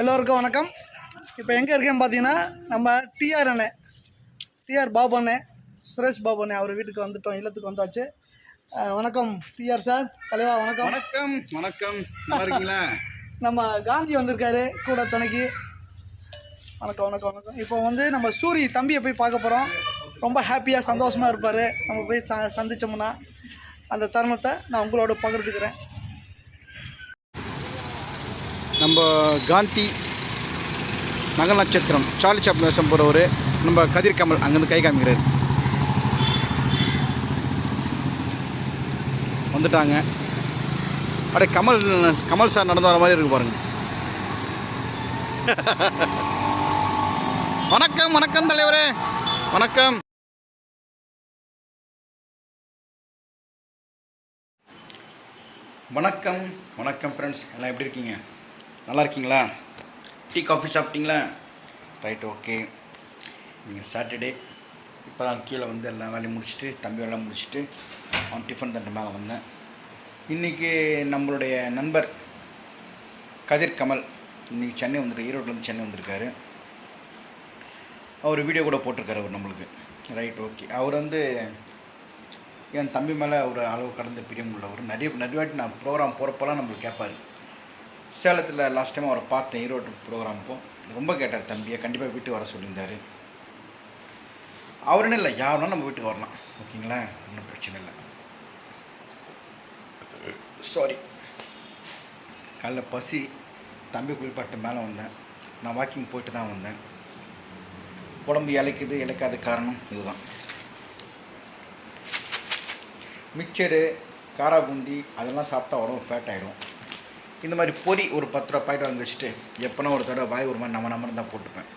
எல்லோருக்கும் வணக்கம். இப்போ எங்கே இருக்கேன்னு பார்த்தீங்கன்னா நம்ம டிஆர் அண்ணே டிஆர் பாபு அண்ணே சுரேஷ் பாபு அண்ணே அவர் வீட்டுக்கு வந்துட்டோம் இல்லத்துக்கு வந்தாச்சு. வணக்கம் டிஆர் சார் தலைவா வணக்கம். வணக்கம் வணக்கம். இருக்கீங்களா? நம்ம காந்தி வந்திருக்காரு கூட துணைக்கு. வணக்கம் வணக்கம் வணக்கம். இப்போ வந்து நம்ம சூரி தம்பியை போய் பார்க்க போகிறோம் ரொம்ப ஹாப்பியாக சந்தோஷமாக இருப்பார். நம்ம போய் ச சந்திச்சோம்னா அந்த தருணத்தை நான் உங்களோட பகிர்ந்துக்கிறேன். நம்ம காந்தி நகல் நட்சத்திரம் சார்லி சாப் வேஷம் போகிறவர் நம்ம கதிர் கமல் அங்கேருந்து கை காமிக்கிறார். வந்துட்டாங்க. அப்படியே கமல் கமல் சார் நடந்து வர மாதிரி இருக்கு பாருங்க. வணக்கம் வணக்கம் தலைவரே. வணக்கம். வணக்கம் வணக்கம் ஃப்ரெண்ட்ஸ் எல்லாம் எப்படி இருக்கீங்க? நல்லா இருக்கீங்களா டீ காஃபி சாப்பிட்டீங்களா? Right okay. நீங்கள் சாட்டர்டே இப்போ தான் கீழே வந்து எல்லா வேலையும் முடிச்சுட்டு தம்பி வேலை முடிச்சுட்டு அவன் டிஃபன் தண்டு மேலே வந்தேன். இன்றைக்கி நம்மளுடைய நண்பர் கதிர் கமல் இன்றைக்கி சென்னை வந்துருக்கு ஈரோட்லேருந்து சென்னை வந்திருக்காரு. அவர் வீடியோ கூட போட்டிருக்காரு அவர் நம்மளுக்கு. Right okay. அவர் வந்து என் தம்பி மேலே ஒரு அளவு கடந்த பிரியம் உள்ளவர். நிறைய நிறைய வாட்டி நான் ப்ரோக்ராம் போகிறப்பெல்லாம் நம்மளுக்கு கேட்பார் சேலத்தில் லாஸ்ட் டைம் அவரை பார்த்தேன் ஈரோடு ப்ரோக்ராமுக்கும் ரொம்ப கேட்டார் தம்பியை கண்டிப்பாக வீட்டுக்கு வர சொல்லியிருந்தார். அவருன்னு இல்லை யாருன்னா நம்ம வீட்டுக்கு வரலாம். ஓகேங்களா? ஒன்றும் பிரச்சனை இல்லை. சாரி காலைல பசி தம்பி குளிப்பாட்டு மேலே வந்தேன். நான் வாக்கிங் போயிட்டு தான் வந்தேன். உடம்பு இலைக்குது இலைக்காத காரணம் இதுதான். மிக்சரு காரா பூந்தி அதெல்லாம் சாப்பிட்டா உடம்பு ஃபேட் ஆகிடும் இந்த மாதிரி பொரி ஒரு பத்து ரூபா பாயிண்ட் வாங்கி வச்சுட்டு எப்போனா ஒரு தடவை வாய் ஒரு மாதிரி நம்ம நம்ம தான் போட்டுப்பேன்.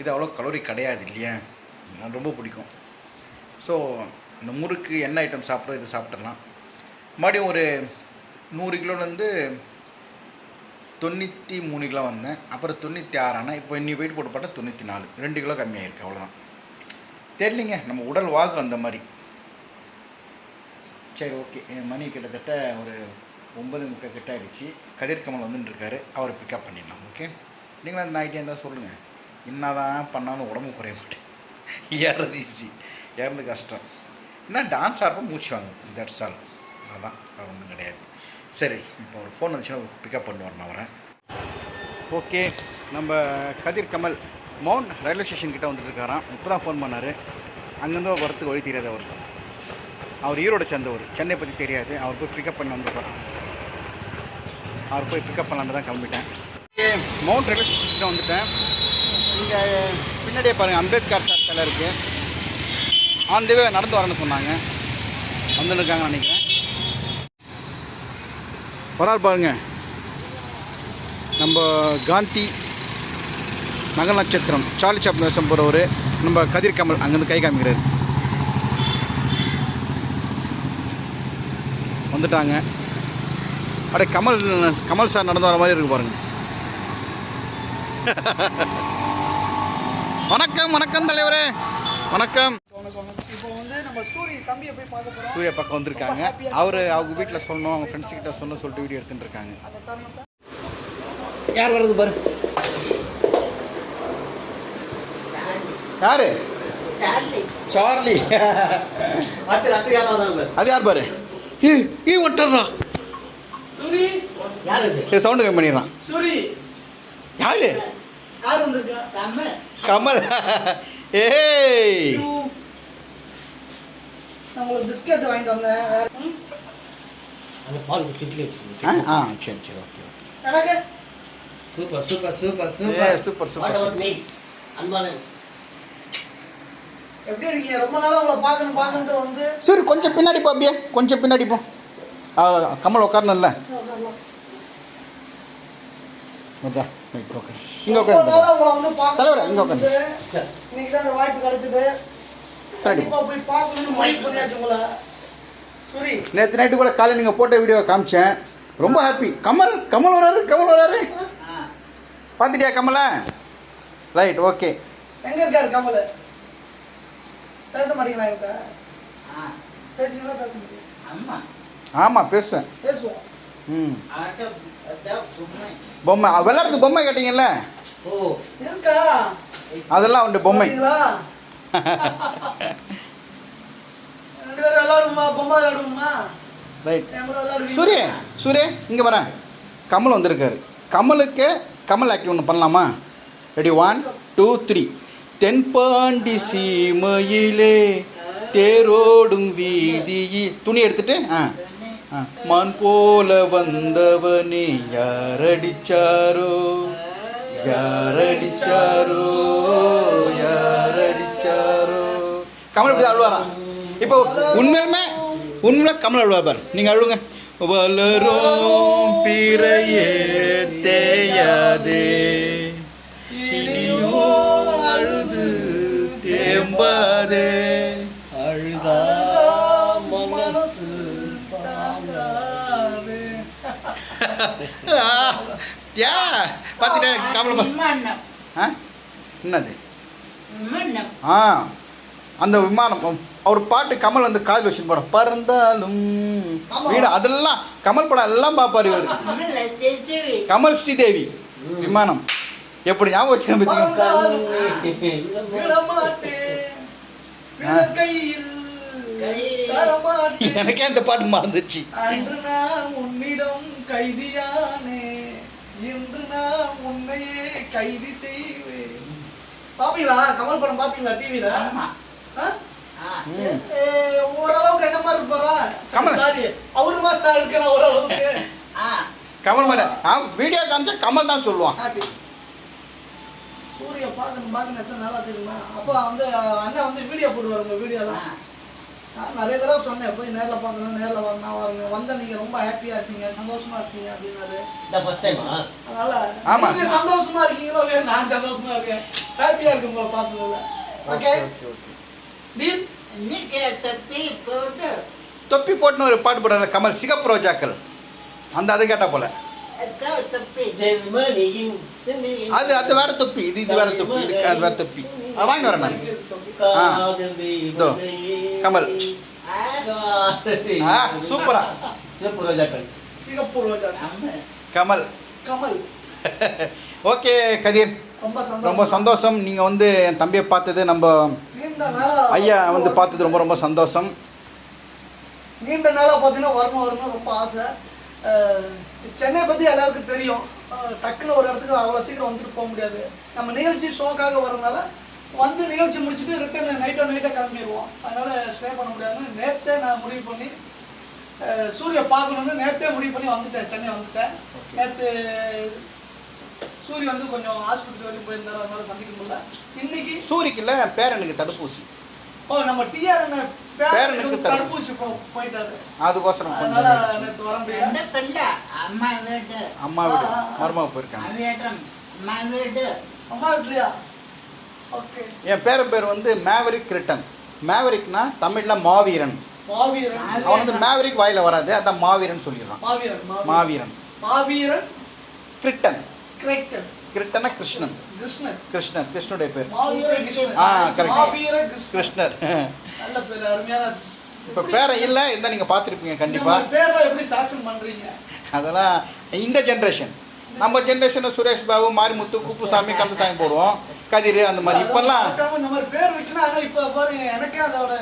இது அவ்வளோ கலோரி கிடையாது இல்லையா? நான் ரொம்ப பிடிக்கும். ஸோ இந்த முறுக்கு என்ன ஐட்டம் சாப்பிட்றது இது சாப்பிட்றலாம் மறுபடியும் ஒரு நூறு கிலோலேருந்து தொண்ணூற்றி மூணு கிலோ வந்தேன். அப்புறம் தொண்ணூற்றி ஆறானா இப்போ இன்னி வெயிட் போட்டு பார்த்தா தொண்ணூற்றி நாலு. ரெண்டு கிலோ கம்மியாயிருக்கு அவ்வளோதான் தெரியலிங்க நம்ம உடல் வாகு அந்த மாதிரி. சரி ஓகே என் மணி கிட்டத்தட்ட ஒரு ஒம்பது முக்கால் கிட்ட ஆகிடுச்சு கதிர்கமல் வந்துட்டு இருக்காரு அவரை பிக்கப் பண்ணிடலாம். ஓகே நீங்களும் அந்த நைட்டே இருந்தால் சொல்லுங்கள் என்ன தான் பண்ணாலும் உடம்பு குறைய மாட்டேன். ஏறது ஈஸி ஏறது கஷ்டம். என்ன டான்ஸ் ஆடுறப்ப மூச்சு வாங்க தட்ஸ் ஆல் அதான். வேறு ஒன்றும் கிடையாது. சரி இப்போ ஒரு ஃபோன் வந்துச்சுன்னா பிக்கப் பண்ணுவார் நான் வரேன் ஓகே நம்ம Kathir Kamal Mount railway station கிட்டே வந்துட்டுருக்காராம் இப்போ தான் ஃபோன் பண்ணார். அங்கேருந்து வரத்துக்கு வழி தெரியாது அவருக்கு. அவர் ஈரோடு சேர்ந்தவர். சென்னை பற்றி தெரியாது. அவர் போய் பிக்கப் பண்ண வந்துருப்பார் அவர் போய் பிக்கப் பண்ணலான்னு தான் கிளம்பிட்டேன். ஓகே மவுண்ட் ரயில்வே ஸ்டேஷன் வந்துட்டேன். இங்கே பின்னாடியே பாருங்கள் அம்பேத்கர் சார் சிலை இருக்குது ஆன் வே நடந்து வரேன்னு சொன்னாங்க. வந்துருக்காங்க நினைக்கிறேன். வரார் பாருங்க. நம்ம காந்தி நகல் நட்சத்திரம் சார்லி சாப் நேசம் போகிறவர் நம்ம கதிர் கமல் அங்கேருந்து கை காமிக்கிறார். வந்துட்டாங்க. அப்படியே கமல் கமல் சார் நடந்து வர மாதிரி இருக்கு பாருங்க. வணக்கம் வணக்கம் தலைவரே. வணக்கம். சூர்யா பக்கம் வந்திருக்காங்க. அவர் அவங்க வீட்டில் சொல்லணும் அவங்க ஃப்ரெண்ட்ஸ் கிட்ட சொன்ன சொல்லிட்டு வீடியோ எடுத்துட்டு இருக்காங்க. யார் வர்றது பாரு. யாரு? சார்லி அது யார் பாரு? ஏ ஒட்டுறா சூரி. இது? சவுண்டு கம்மி பண்ணிடுறான். சூரி. யாரு? யார் வந்திருக்கா? கமல். ஏய். பிஸ்கட் வாங்கிட்டு வந்தேன்? அந்த பால் ஃப்ரிட்ஜில் வச்சுருங்க ஆ ஆ சரி சரி ஓகே எனக்கு super super super super. Super super me அன்பான எப்படி இருக்கீங்க? ரொம்ப நாளா உங்களை பார்க்கணும் பார்க்கணுன்ட்டு வந்து சரி கொஞ்சம் பின்னாடி போ அப்படியே. கொஞ்சம் பின்னாடி போ. கமல் உட்காரணும்ல? உட்கார். இங்கே உட்காரு தலைவரே, இங்க உட்காருங்க. வந்து இன்னைக்கு தான் அந்த வாய்ப்பு கிடைச்சது. கண்டிப்பா போய் பார்க்கணும்னு முடிவு பண்ணியாச்சு உங்களை. சூரி. நேற்று நைட்டு கூட காலையில் நீங்கள் போட்ட வீடியோ காமிச்சேன். ரொம்ப ஹாப்பி கமல் கமல் வராரு கமல் வராரு. பார்த்துட்டியா கமலை ரைட் ஓகே எங்க இருக்காரு கமல் பேச மாட்டீங்களா இப்ப. பேசுவீங்களா பேச முடியும் அம்மா ஆமாம் பேசுவேன். பேசுவோம். ம். பொம்மை. விளாட்றது பொம்மை கேட்டீங்கல்ல? அதெல்லாம் உண்டு பொம்மை. ரைட்? சூரிய சூரிய இங்கே வரேன். கமல் வந்திருக்காரு. கமலுக்கு கமல் ஆக்டிவ் ஒன்று பண்ணலாமா? ரெடி ஒன் டூ த்ரீ தென்பாண்டி சீமையிலே தேரோடும் வீதியில். துணி எடுத்துட்டு ஆ. மான் போல வந்தவனே யாரடிச்சாரோ? யாரடிச்சாரோ? யாரடிச்சாரோ? கமல் இப்படி அழுவாரா? இப்போ உண்மையுமே உண்மையில கமல் அழுவா பார். நீங்கள் அழுவுங்க. வளரும் பிறையே தேயாதே. யா பார்த்துட்டேன் கமல் ஆ? என்னது? ஆ அந்த விமானம். அவர் பாட்டு கமல் வந்து காதில் வச்சுட்டு போட பறந்தாலும். வீடு அதெல்லாம் கமல் படம் எல்லாம் பார்ப்பாரு இவர். கமல் ஸ்ரீதேவி. விமானம். எப்படி ஞாபகம் வச்சுக்கணும் எனக்கே அந்த பாட்டு மறந்துச்சு. அன்று நான் உன்னிடம் கைதியானே இன்று நான் உன்னையே கைதி செய்வேன். பாப்பீங்களா? கமல் படம் பாப்பீங்களா? டிவில ஆமா. ஆ? ம். ஓரளவுக்கு என்ன மாதிரி இருப்பாரா? கமல். சாரி அவரு மாதிரி நான் இருக்கேன் ஓரளவுக்கு. ஆ. கமல் மேல. ஆ வீடியோ காமிச்சா கமல் தான் சொல்லுவான். ஹாப்பி சூரிய பார்க்கணும் பார்க்கணும் எத்தனை நாளா தெரியுமா? அப்போ வந்து அஹ், அண்ணன் வந்து வீடியோ போடுவார் உங்க வீடியோலாம் நான் நிறைய தடவை சொன்னேன் போய் நேரில் பார்க்கணும் நேரில் வரணும். வாருங்க வந்தா நீங்க ரொம்ப ஹாப்பியா இருக்கீங்க சந்தோஷமா இருக்கீங்க அப்படின்னாரு. இந்த ஃபர்ஸ்ட் டைமா அதனால ஆமா. நீங்க சந்தோஷமா இருக்கீங்களோ இல்லையா நான் சந்தோஷமா இருக்கேன். ஹாப்பியா இருக்கு உங்களை பார்த்ததுல. ஓகே நீங்க தப்பி போட்டு. தொப்பி போட்டுன்னு ஒரு பாட்டு போடுறாரு கமல். சிகப்பு ரோஜாக்கள். அந்த அது கேட்டா போல. அது அது வேற தொப்பி. இது இது வேற தொப்பி. இது அது வேற தொப்பி. வாங்கி வரேன் இதோ, கமல். சூப்பரா. சிவப்பு ரோஜாக்கள். ரோஜா ஆமா கமல். கமல். ஓகே கதிர். ரொம்ப சந்தோஷம். நீங்கள் வந்து என் தம்பியை பார்த்தது நம்ம ஐயா வந்து பார்த்தது ரொம்ப ரொம்ப சந்தோஷம். நீண்ட நாளா பார்த்தீங்கன்னா வரணும் வரணும் ரொம்ப ஆசை. சென்னை பத்தி எல்லாருக்கும் தெரியும். டக்குன்னு ஒரு இடத்துக்கு அவ்வளோ சீக்கிரம் வந்துட்டு போக முடியாது. நம்ம நிகழ்ச்சி ஷோக்காக வரனால வந்து நிகழ்ச்சி முடிச்சுட்டு ரிட்டர்ன் நைட்டோ நைட்டோ கிளம்பிடுவோம் அதனால ஸ்டே பண்ண முடியாதுன்னு நேத்தே நான் முடிவு பண்ணி சூரிய பார்க்கணும்னு நேத்தே முடிவு பண்ணி வந்துட்டேன். சென்னை வந்துட்டேன். நேற்று சூரிய வந்து கொஞ்சம் ஹாஸ்பிட்டல் வரைக்கும் போயிருந்தாரு. அதனால சந்திக்க முடியல. இன்னைக்கு சூரிக்குள்ள பேரனுக்கு தடுப்பூசி. ஓ நம்ம டிஆர் பேரனுக்கு தடுப்பூசி. போயிட்டாரு. அதுக்கோசரம் அதனால கொஞ்சம் நேற்று வர முடியல. அம்மா வீடு. அம்மா வீடு. மருமக போயிருக்காங்க. அம்மா வீடு. அம்மா வீட்லயா? என் பேர பேர் வந்து மேவரிக் ரிட்டன் மேவரிக்னா தமிழில் மாவீரன். மாவீரன். அவன் வந்து மேவரிக் வாயில வராது அதான் மாவீரன் சொல்லிடுறான். மாவீரன் மாவீரன். கிருட்டன் கிரேட்டன் கிருட்டனா கிருஷ்ணன். கிருஷ்ணன். கிருஷ்ணர் கிருஷ்ணனுடைய பேர். கிருஷ்ணன். ஆ, கிருஷ்ணன். கிருஷ்ணர். நல்ல பேர் அருமையான இப்போ பேரன் இல்லை இருந்தால் நீங்கள் பார்த்துருப்பீங்க கண்டிப்பாக பேர்லாம் எப்படி சாசனம் பண்றீங்க? அதெல்லாம் இந்த ஜென்ரேஷன் நம்ம ஜென்ரேஷனில் சுரேஷ் பாபு மாரிமுத்து குப்புசாமி கந்தசாமி போடுவோம். கதிர் அந்த மாதிரி. இப்போல்லாம் மறக்காம இந்த மாதிரி பேர் வைக்கணும். ஆனா இப்ப பாருங்க எனக்கே அதோட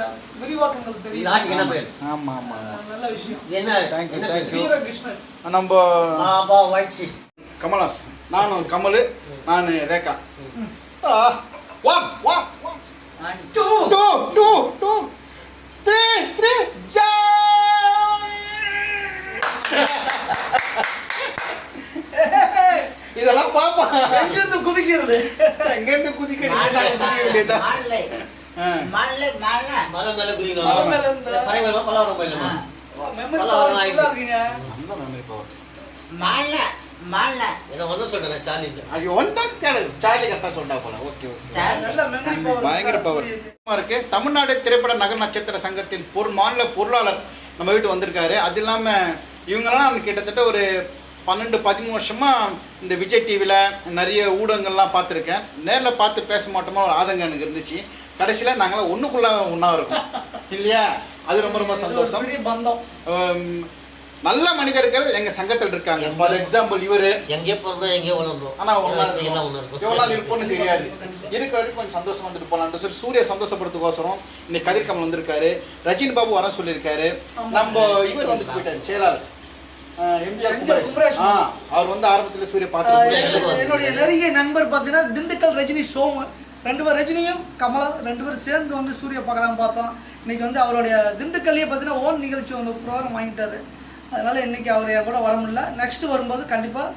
விரிவாக்கங்கள் நாட்டுக்கு என்ன தெரியும் பேர் ஆமாம் ஆமாம் ஆ, நல்ல விஷயம். இது என்ன? Thank you, என்ன thank பேர்? you. வீர கிருஷ்ணன் நம்ம பாபா இதெல்லாம் பாப்பா. எங்கிருந்து குதிக்கிறது? எங்கேருந்து குதிக்க மாலை மாலை ஆ. மாலை மாலை இருந்து. குதிக்கணும் பலவரம் போயிடலாமா தமிழ்நாடு திரைப்பட நகர் நட்சத்திர சங்கத்தின் பொருள் மாநில பொருளாளர் நம்ம வீட்டு வந்திருக்காரு. அது இல்லாம இவங்கெல்லாம் கிட்டத்தட்ட ஒரு பன்னெண்டு பதிமூணு வருஷமா இந்த விஜய் டிவியில் நிறைய ஊடகங்கள்லாம் பார்த்துருக்கேன். நேரில் பார்த்து பேச மாட்டோமா ஒரு ஆதங்கம் எனக்கு இருந்துச்சு. கடைசியில் நாங்களாம் ஒன்றுக்குள்ள ஒன்றா இருக்கோம். இல்லையா? அது ரொம்ப ரொம்ப சந்தோஷம். பந்தம். நல்ல மனிதர்கள் எங்க சங்கத்தில் இருக்காங்க. ஃபார் எக்ஸாம்பிள் இவரு. எங்கே பிறந்தோம் எங்கே வளர்ந்தோம்? ஆனா எவ்வளவு நாள் இருப்போம்னு தெரியாது. இருக்கிற வரைக்கும் கொஞ்சம் சந்தோஷமா வந்துட்டு போலாம்னு சொல்லி சூரிய சந்தோஷப்படுறதுக்கோசரம் இன்னைக்கு கதிர்கமல் வந்திருக்காரு. ரஜினி பாபு வர சொல்லியிருக்காரு. நம்ம இவர் வந்து போயிட்டாரு. செயலாளர். அவர் வந்து ஆரம்பத்துல சூரிய பார்த்து என்னுடைய- நெருங்கிய நண்பர் பார்த்தீங்கன்னா திண்டுக்கல் ரஜினி சோமு. ரெண்டு பேர் ரஜினியும் கமலா ரெண்டு பேரும் சேர்ந்து வந்து சூரிய பார்க்கலாம் பார்த்தோம். இன்னைக்கு வந்து அவருடைய திண்டுக்கல்லையே பார்த்தீங்கன்னா ஓன் நிகழ்ச்சி ஒன்று ப்ரோக்ராம் வாங்கிட்டாரு. அதனால இன்னைக்கு அவர் என் கூட வர முடியல. நெக்ஸ்ட் வரும்போது கண்டிப்பாக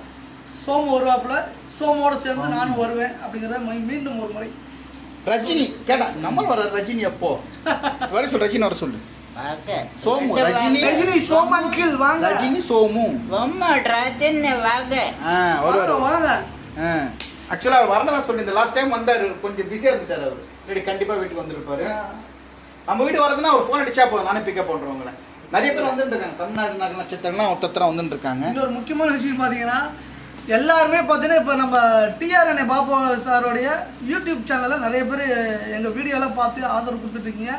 சோமு வருவாப்புல. சோமோட சேர்ந்து நானும் வருவேன் அப்படிங்கிறத மீண்டும் ஒரு முறை. ரஜினி கேட்டா கமல் வர ரஜினி எப்போ வர சொல்லு ரஜினி வர சொல்லு. சோமு ரஜினி. ரஜினி சோமு அங்கிள் வாங்க. ரஜினி சோமு. ரொம்ப ரஜினி வாங்க. ஆ வருவாரு வாங்க, வாங்க. ஆக்சுவலாக அவர் வரணும் சொல்லி இந்த லாஸ்ட் டைம் வந்தார். கொஞ்சம் பிஸியாக இருந்துட்டார் அவர். இல்லாட்டி கண்டிப்பாக வீட்டுக்கு வந்திருப்பாரு. நம்ம வீட்டு வரதுன்னா அவர் ஃபோன் அடிச்சா போதும். நானே பிக்கப் பண்ணுறவங்கள நிறைய பேர் வந்துட்டு இருக்காங்க. தமிழ்நாடு நகர நட்சத்திரம்லாம் ஒருத்தர் வந்துட்டு இருக்காங்க. இன்னொரு முக்கியமான விஷயம் பார்த்தீங்கன்னா எல்லாருமே பார்த்தீங்கன்னா இப்போ நம்ம டிஆர் அண்ணே பாபு சாரோடைய யூடியூப் சேனலில் நிறைய பேர் எங்கள் வீடியோலாம் பார்த்து ஆதரவு கொடுத்துட்ருக்கீங்க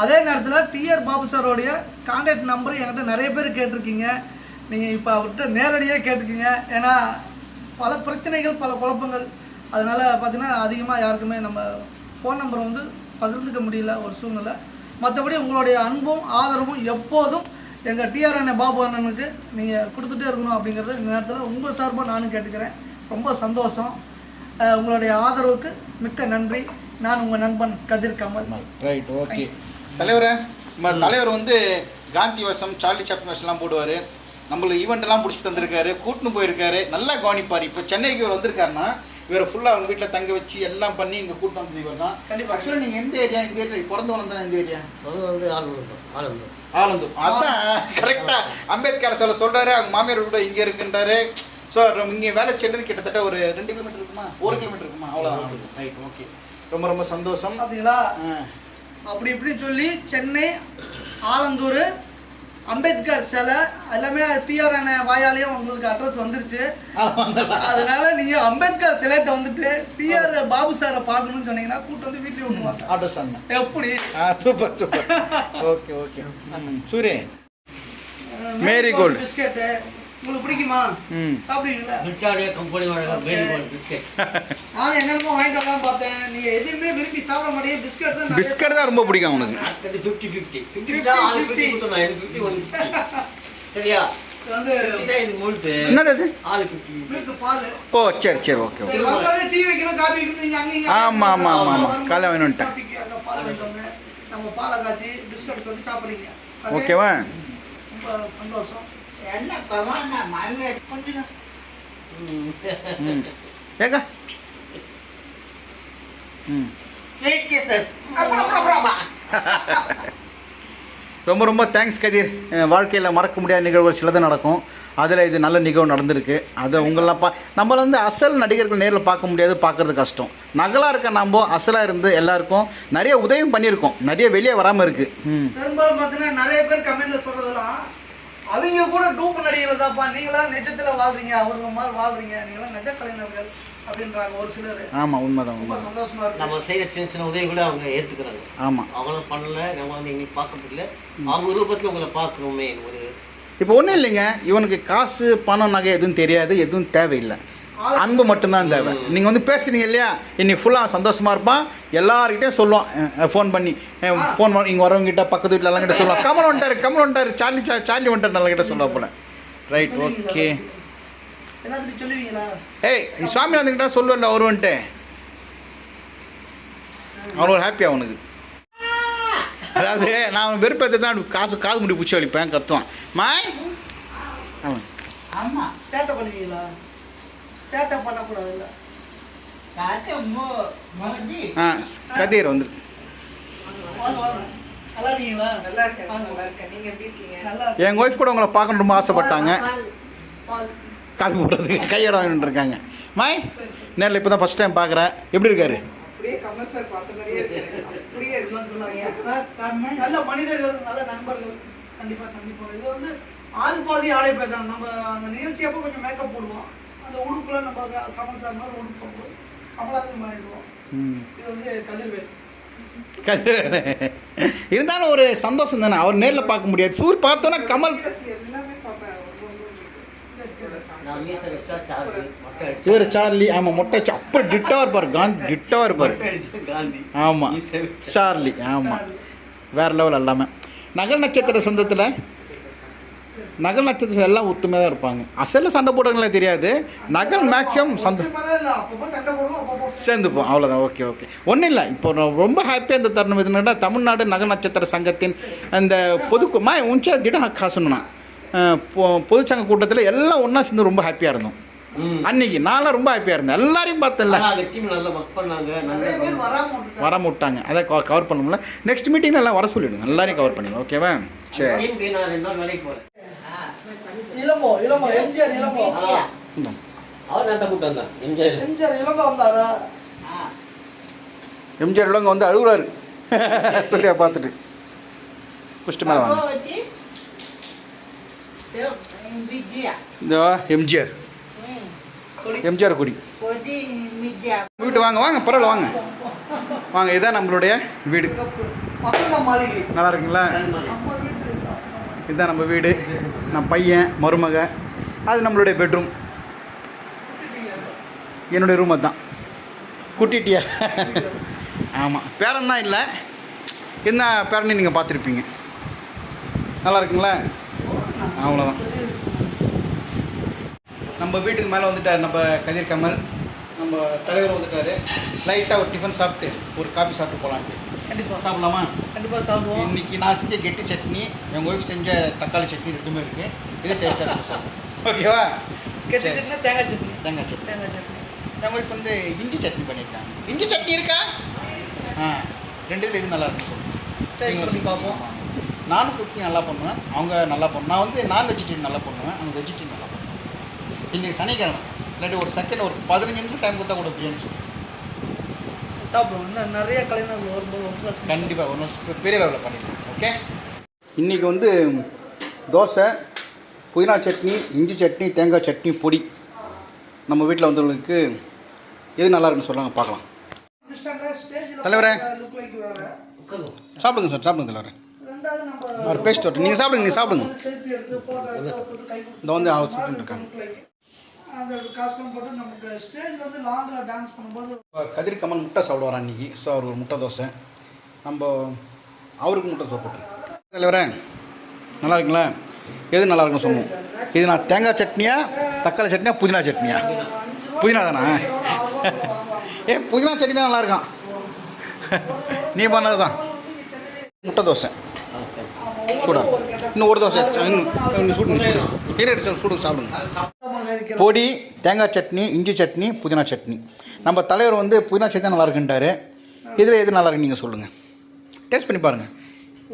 அதே நேரத்தில் டிஆர் பாபு சாரோடைய கான்டாக்ட் நம்பர் என்கிட்ட நிறைய பேர் கேட்டிருக்கீங்க. நீங்கள் இப்போ அவர்கிட்ட நேரடியாக கேட்டிருக்கீங்க. ஏன்னா பல பிரச்சனைகள் பல குழப்பங்கள். அதனால் பார்த்தீங்கன்னா அதிகமாக யாருக்குமே நம்ம ஃபோன் நம்பர் வந்து பகிர்ந்துக்க முடியல ஒரு சூழ்நிலை. மற்றபடி உங்களுடைய அன்பும் ஆதரவும் எப்போதும் எங்கள் டிஆர் அண்ணன் பாபு அண்ணனுக்கு நீங்கள் கொடுத்துட்டே இருக்கணும் அப்படிங்கிறது இந்த நேரத்தில் உங்கள் சார்பாக நானும் கேட்டுக்கிறேன். ரொம்ப சந்தோஷம். உங்களுடைய ஆதரவுக்கு மிக்க நன்றி. நான் உங்கள் நண்பன் கதிர் கமல். ரைட் ஓகே தலைவரே நம்ம தலைவர் வந்து காந்தி வசம் சார்லி சாப்பிங் வசம்லாம் போடுவார். நம்மளுக்கு ஈவெண்ட் எல்லாம் பிடிச்சி தந்திருக்காரு கூட்டின்னு போயிருக்காரு. நல்லா கவனிப்பார். இப்போ சென்னைக்கு இவர் வந்திருக்காருன்னா இவரை ஃபுல்லாக அவங்க வீட்டில் தங்க வச்சு எல்லாம் பண்ணி இங்கே கூட்டு வந்தது இவர் தான். கண்டிப்பா. ஆக்சுவலாக நீங்கள் எந்த ஏரியா இந்த ஏரியா பிறந்து வளர்ந்தா எந்த ஏரியா அது வந்து ஆனந்தம் ஆனந்தம் ஆனந்தம் அதான் கரெக்டா அம்பேத்கர் சொல்ல சொல்றாரு அவங்க மாமியார் கூட இங்க இருக்குன்றாரு. ஸோ இங்க வேலை சென்றது கிட்டத்தட்ட ஒரு ரெண்டு கிலோமீட்டர் இருக்குமா? ஒரு கிலோமீட்டர் இருக்குமா? அவ்வளோதான் ரைட் ஓகே ரொம்ப ரொம்ப சந்தோஷம். பார்த்தீங்களா. அப்படி இப்படி சொல்லி சென்னை ஆலந்தூர் அம்பேத்கர் சிலை எல்லாமே டிஆர் அண்ணன் வாயாலேயும் உங்களுக்கு அட்ரஸ் வந்துருச்சு. அதனால நீங்க அம்பேத்கர் சிலைட்ட வந்துட்டு டிஆர் பாபு சாரை பார்க்கணும்னு சொன்னீங்கன்னா கூட்டு வந்து வீட்லயே விட்டுருவாங்க ஆட்டோ சொன்னேன். எப்படி? ஆ super super okay okay sure Mary Gold. Biscuit உங்களுக்கு பிடிக்குமா? ம். சாப்பிடுவீங்களா பிரிட்டானியா கம்பெனி பிஸ்கெட். நானும் என்னென்னமோ வாங்கிட்டு வரலாம் பார்த்தேன். நீங்க எதுவுமே விரும்பி சாப்பிட மாட்டேங்க பிஸ்கெட் தான் பிஸ்கட் தான் ரொம்ப பிடிக்கும் அவனுக்கு. அடுத்தது ஃபிஃப்டி ஃபிஃப்டி ஃபிஃப்டி 50, ஆளு 50. ஃபிஃப்டி சரியா? என்னது ஓ சரி சரி ஓகே ஓகே. சரி வந்தாலே டீ வைக்கணும் காபி வைக்கணும் நீங்க அங்க இங்க ஆமா, ஆமா, ஆமா, ஆமா. வரும்போது காலைல வேணும்ட்டேன். ஓகேவா? ரொம்ப சந்தோஷம். கிசஸ் ரொம்ப ரொம்ப தேங்க்ஸ் கதிர். வாழ்க்கையில் மறக்க முடியாத நிகழ்வுகள் சிலது நடக்கும். அதில் இது நல்ல நிகழ்வு நடந்திருக்கு. அதை உங்களெலாம் பா நம்மள வந்து அசல் நடிகர்கள் நேரில் பார்க்க முடியாது பார்க்கறது கஷ்டம். நகலாக இருக்க நம்ம அசலாக இருந்து எல்லாருக்கும் நிறைய உதவியும் பண்ணியிருக்கோம். நிறைய வெளியே வராமல் இருக்குது ம். பெரும்பாலும் பார்த்தீங்கன்னா நிறைய பேர் கமெண்ட்ல சொல்றதெல்லாம் அவங்க கூட டூப் நடிகர்கள் தான்ப்பா. நீங்களா நிஜத்துல வாழ்றீங்க அவங்க மாதிரி வாழ்றீங்க. நீங்களாம் நிஜ கலைஞர்கள் அப்படின்றாங்க ஒரு சிலர். ஆமாம் உண்மைதான் ரொம்ப சந்தோஷமா இருக்கு. நம்ம செய்யற சின்ன சின்ன உதவி கூட அவங்க ஏத்துக்கிறாங்க. ஆமாம் அவங்களும் பண்ணல நம்ம வந்து எங்களுக்கு பார்க்க முடியல. அவங்க ரூபத்துல உங்களை பார்க்கணுமே ஒரு இப்போ ஒன்றும் இல்லைங்க. இவனுக்கு காசு பணம் நகை எதுவும் தெரியாது எதுவும் தேவையில்லை. அன்பு மட்டும்தான் தேவை. நீங்கள் வந்து பேசுறீங்க இல்லையா? இன்னைக்கு ஃபுல்லாக சந்தோஷமாக இருப்பான். எல்லார்கிட்டையும் சொல்லுவான். ஃபோன் பண்ணி. ஃபோன் இங்கே வரவங்ககிட்ட பக்கத்து வீட்டில் எல்லாம் கிட்ட சொல்லுவான் கமல் வந்துட்டாரு கமல் வந்துட்டாரு சார்லி சா சார்லி வந்துட்டார் நல்லா கிட்ட சொல்லுவா போல. ரைட் ஓகே ஏய் சுவாமிநாதன் கிட்ட சொல்லுவேன்ல வருவன்ட்டு அவன் ஒரு ஹாப்பி அவனுக்கு அதாவது நான் வெறுப்பேற்ற தான் காசு காது முடி பிடிச்சி வலிப்பேன் கத்துவான். மாய் அவன் ஆமா சேட்டை பண்ணுவீங்களா? சேட்டை பண்ணக்கூடாது இல்ல காத்து மோ மோதி ஆ கதிர் வந்துருக்கு வாங்க வாங்க. நல்லா இருக்கீங்களா? நல்லா இருக்கேன் நல்லா இருக்கேன். நீங்க எப்படி இருக்கீங்க? நல்லா என் ஒய்ஃப் கூட உங்களை பார்க்கணும் ரொம்ப ஆசைப்பட்டாங்க காப்பி போடுறதுக்கு கையட வாங்கிட்டு இருக்காங்க. மாய் நேரில் இப்போ தான் ஃபஸ்ட் டைம் பார்க்குறேன். எப்படி இருக்காரு? நல்ல மனிதர்கள் நல்ல நண்பர்கள். கண்டிப்பா சந்திப்போம். இது வந்து ஆள் பாதி ஆளை பேதான் நம்ம அந்த நிகழ்ச்சி அப்போ கொஞ்சம் மேக்கப் போடுவோம். அந்த உடுப்புல நம்ம கமல் சார் மாதிரி உடுப்பு போடுவோம். கமலாக்கு மாறிடுவோம் இது வந்து கதிர்வேல். கதிர் இருந்தாலும் ஒரு சந்தோஷம் தானே? அவர் நேரில் பார்க்க முடியாது. சூர் பார்த்தோன்னா கமல் இவர் சார்லி. ஆமாம் மொட்டை அப்படி டிட்டோவாக இருப்பார் காந்தி. டிட்டோவாக இருப்பார். ஆமாம் சார்லி ஆமாம் வேறு லெவல் எல்லாமே நகல் நட்சத்திர சொந்தத்தில் நகல் நட்சத்திரம் எல்லாம் ஒத்துமையாக தான் இருப்பாங்க. அசலில் சண்டை போடுறதுங்களே தெரியாது. நகல் மேக்ஸிமம் சண்டை சேர்ந்துப்போம். அவ்வளோதான் ஓகே ஓகே ஒன்றும் இல்லை. இப்போ நான் ரொம்ப ஹாப்பியாக இந்த தருணம் எதுனா தமிழ்நாடு நகர் நட்சத்திர சங்கத்தின் அந்த பொது மா உஞ்சா திட காசுனா பொதுச்சங்க கூட்டத்தில் எல்லாம் ஒன்றா சேர்ந்து ரொம்ப ஹாப்பியாக இருந்தோம். அன்னைக்கு நான்லாம் ரொம்ப ஹாப்பியாக இருந்தேன். எல்லாரையும் பார்த்தேன்ல. நல்லா பண்ணாங்க. நல்லா. வர விட்டாங்க. அதை கவர் பண்ண முடியல நெக்ஸ்ட் மீட்டிங் எல்லாம் வர சொல்லிவிடுங்க எல்லாரையும் கவர் பண்ணிடுங்க. ஓகேவா சரி டீமுக்கு நான் ரெண்டு நாள் வேலைக்கு போறேன் இளம்போ இளம்போ எம்ஜிஆர் இளம்போ. அவர் நான் தான் கூப்பிட்டு வந்தேன் எம்ஜிஆர். எம்ஜிஆர் இளம்போ வந்தாரா? எம்ஜிஆர் உள்ளவங்க வந்து அழுகுறாரு. சொல்லியா பார்த்துட்டு. குஷ்டு மேலே வாங்க. இந்த எம்ஜிஆர். எம்ஜிஆர். குடி. வீட்டு வாங்க வாங்க பரவாயில்ல வாங்க. வாங்க இதான் நம்மளுடைய வீடு. நல்லா இருக்குங்களா? இதுதான் நம்ம வீடு. நம்ம பையன் மருமக. அது நம்மளுடைய பெட்ரூம் என்னுடைய ரூம் அதுதான். குட்டிட்டியா? ஆமாம் பேரன் தான் இல்லை. என்ன பேரனை நீங்கள் பார்த்துருப்பீங்க? நல்லா இருக்குங்களா? அவ்வளோதான் நம்ம வீட்டுக்கு மேலே வந்துட்டார் நம்ம கதிர் கமல் நம்ம தலைவர் வந்துட்டார். லைட்டாக ஒரு டிஃபன் சாப்பிட்டு ஒரு காபி சாப்பிட்டு போகலான்ட்டு கண்டிப்பாக சாப்பிடலாமா? கண்டிப்பா சாப்பிடுவோம். இன்னைக்கு நான் செஞ்ச கெட்டி சட்னி எங்கள் ஒய்ஃப் செஞ்ச தக்காளி சட்னி ரெண்டுமே இருக்குது இது டேஸ்ட்டாக இருக்கும் சார் ஓகேவா கெட்டி. சட்னி தேங்காய் சட்னி. தேங்காய் சட்னி. தேங்காய் சட்னி. எங்கள் ஒய்ஃப் வந்து இஞ்சி சட்னி பண்ணியிருக்காங்க இஞ்சி சட்னி இருக்கா? ஆ. ரெண்டு இதில் இது நல்லா இருக்கும் Taste பண்ணி பார்ப்போம். நானும் குக்கிங் நல்லா பண்ணுவேன். அவங்க நல்லா பண்ணுவேன் நான் வந்து நான் வெஜிடேரியன் நல்லா பண்ணுவேன். அவங்க வெஜிடேரியன் நல்லா பண்ணுவேன் இன்னைக்கு சனிக்கிழமை. இல்லாட்டி ஒரு செகண்ட் ஒரு பதினஞ்சு நிமிஷம் டைம் கொடுத்தா கூட பிரியாணி சொல்லுவேன் சாப்பிடுவோம். இன்னும் நிறைய கலைஞர்கள் வரும்போது ஒன்றா கண்டிப்பாக ஒரு பெரிய லெவலில் பண்ணிடலாம் ஓகே இன்றைக்கி வந்து தோசை புதினா சட்னி இஞ்சி சட்னி தேங்காய் சட்னி பொடி நம்ம வீட்டில் வந்தவங்களுக்கு எது நல்லா இருக்குன்னு சொல்லுவாங்க பார்க்கலாம். தலைவரே. சாப்பிடுங்க சார் சாப்பிடுங்க தலைவரே. ரெண்டாவது நம்ம அவர் பேசிட்டு வரட்டும் நீங்கள் சாப்பிடுங்க நீங்கள் சாப்பிடுங்க. இந்த வந்து அவர் இருக்காங்க. அந்த போட்டு நமக்கு வந்து டான்ஸ் பண்ணும்போது கதிர் கமல் முட்டை சாப்பிடுவார் அன்றைக்கி ஸோ அவருக்கு ஒரு முட்டை தோசை. நம்ம அவருக்கு முட்டை தோசை தலைவரே நல்லா இருக்குங்களா? எது நல்லா இருக்குன்னு சொல்லுவோம். இது நான் தேங்காய் சட்னியா தக்காளி சட்னியா புதினா சட்னியா? புதினா தானா? ஏ புதினா சட்னி தான் நல்லா இருக்கான். நீ பண்ணது தான். முட்டை தோசை. சூடா. இன்னும் ஒரு தோசை. இன்னும் சூடு சூடு சூடு சாப்பிடுங்க. பொடி தேங்காய் சட்னி இஞ்சி சட்னி புதினா சட்னி. நம்ம தலைவர் வந்து புதினா சட்னி தான் நல்லா இருக்குன்ட்டாரு இதில் எது நல்லா இருக்குன்னு நீங்கள் சொல்லுங்கள் டேஸ்ட் பண்ணி பாருங்கள்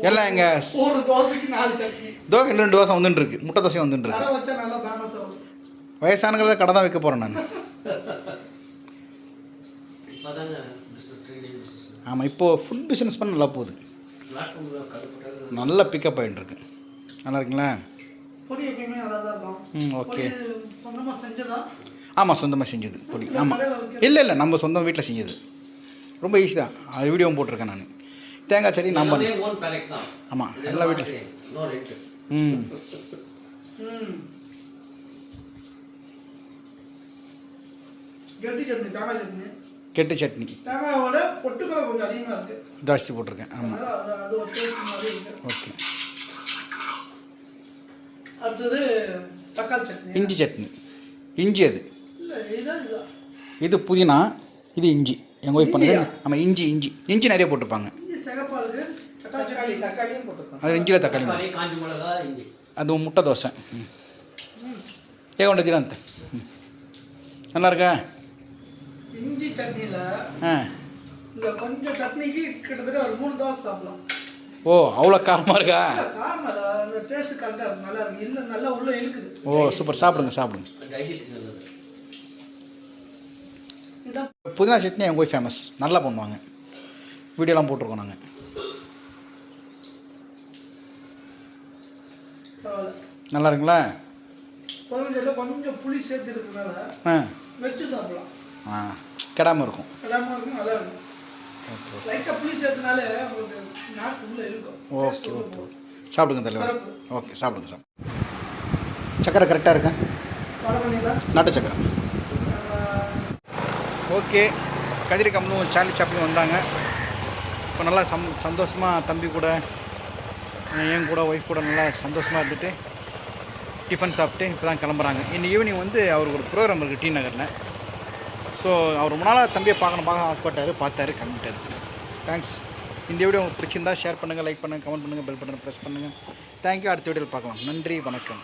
எல்லாம் எங்கள் ஒரு தோசைக்கு நாலு சட்னி. தோ ரெண்டு ரெண்டு தோசை வந்துட்டு இருக்கு. முட்டை தோசையும் வந்துட்டு இருக்கு. கடை வச்சா நல்லா ஃபேமஸ் ஆகும் வயசானங்கள கடை தான் வைக்க போகிறேன் நான். ஆமாம் இப்போது ஃபுட் பிஸ்னஸ் பண்ண நல்லா போகுது. நல்லா பிக்கப் ஆகிட்டு இருக்கு. நல்லா இருக்குங்களா? பொடி எப்பயுமே நல்லா தான் இருக்கும். ம் ஓகே. பொடி சொந்தமா செஞ்சதா? ஆமாம் சொந்தமாக செஞ்சது பொடி. ஆமாம் இல்லை இல்லை நம்ம சொந்தம் வீட்டில் செஞ்சது. ரொம்ப ஈஸி தான். அது வீடியோவும் போட்டிருக்கேன் நான். தேங்காய் சட்னி நம்ம. ஆமாம் எல்லா வீட்டில் marketing, no rent. ம். கெட்டி சட்னி தேங்காய் சட்னி. கெட்டு சட்னி. தேங்காயோட பொட்டுக்கடலை கொஞ்சம் அதிகமாக இருக்கு. ஜாஸ்தி போட்டிருக்கேன். ஆமாம் ஓகே. அடுத்தது தக்காளி சட்னி. இஞ்சி சட்னி. இஞ்சி அது. இல்லை இதான் இதுதான். இது புதினா இது இஞ்சி. எங்கள் ஒய்ஃப் பண்ணுறது ஆமாம் இஞ்சி இஞ்சி. இஞ்சி நிறைய போட்டிருப்பாங்க. இஞ்சி சிகப்பா இருக்கு. தக்காளி சட்னி. தக்காளியும் போட்டுருக்கோம் அது இஞ்சியில் தக்காளி அது முட்டை தோசை. ஏகொண்ட திராந்த ம். நல்லா இருக்கா? இஞ்சி சட்னியில் ஆ. இந்த கொஞ்சம் சட்னிக்கு கிட்டத்தட்ட ஒரு மூணு தோசை சாப்பிடலாம். ஓ அவ்வளோ காரமாக இருக்கா? காரணம் அது அந்த டேஸ்ட் கரெக்டாக இருக்கு நல்லா இருக்கு இல்லை நல்லா உள்ள இழுக்குது. ஓ சூப்பர். சாப்பிடுங்க சாப்பிடுங்க. புதினா சட்னி எங்கள் ஒய்ஃப் ஃபேமஸ் நல்லா பண்ணுவாங்க. வீடியோலாம் போட்டிருக்கோம் நாங்கள் நல்லா இருக்குங்களா? கொஞ்சம் புளி சேர்த்து இருக்கிறதுனால ஆ. வச்சு சாப்பிடலாம். ஆ கெடாமல் இருக்கும். எல்லாமே இருக்கும் நல்லா இருக்கும். லைட்டாக புளி சேர்த்தனாலே உங்களுக்கு நாக்கு உள்ள இருக்கும் ஓகே ஓகே போகும். சாப்பிடுங்க தலைவர். ஓகே சாப்பிடுங்க சாப்பிடுங்க. சக்கரை கரெக்டாக இருக்கா? பண்ணிடலாம் நாட்டு சக்கரம் ஓகே கதிரி கம்பனும் சார்லி சாப்பிட்டு வந்தாங்க. இப்போ நல்லா சம் சந்தோஷமாக தம்பி கூட என் கூட ஒய்ஃப் கூட நல்லா சந்தோஷமாக இருந்துட்டு டிஃபன் சாப்பிட்டு இப்போ தான் கிளம்புறாங்க. இன்னைக்கு ஈவினிங் வந்து அவருக்கு ஒரு ப்ரோக்ராம் இருக்குது டி நகரில். ஸோ அவர் ரொம்ப நாளாக தம்பியை பார்க்கணும் பார்க்க ஆசைப்பட்டாரு பார்த்தாரு கிளம்பிட்டாரு தேங்க்ஸ் இந்த வீடியோ உங்களுக்கு பிடிச்சிருந்தா ஷேர் பண்ணுங்கள் லைக் பண்ணுங்கள் கமெண்ட் பண்ணுங்கள் பெல் பட்டன் ப்ரெஸ் பண்ணுங்கள் தேங்க்யூ அடுத்த வீடியோவில் பார்க்கலாம். நன்றி வணக்கம்.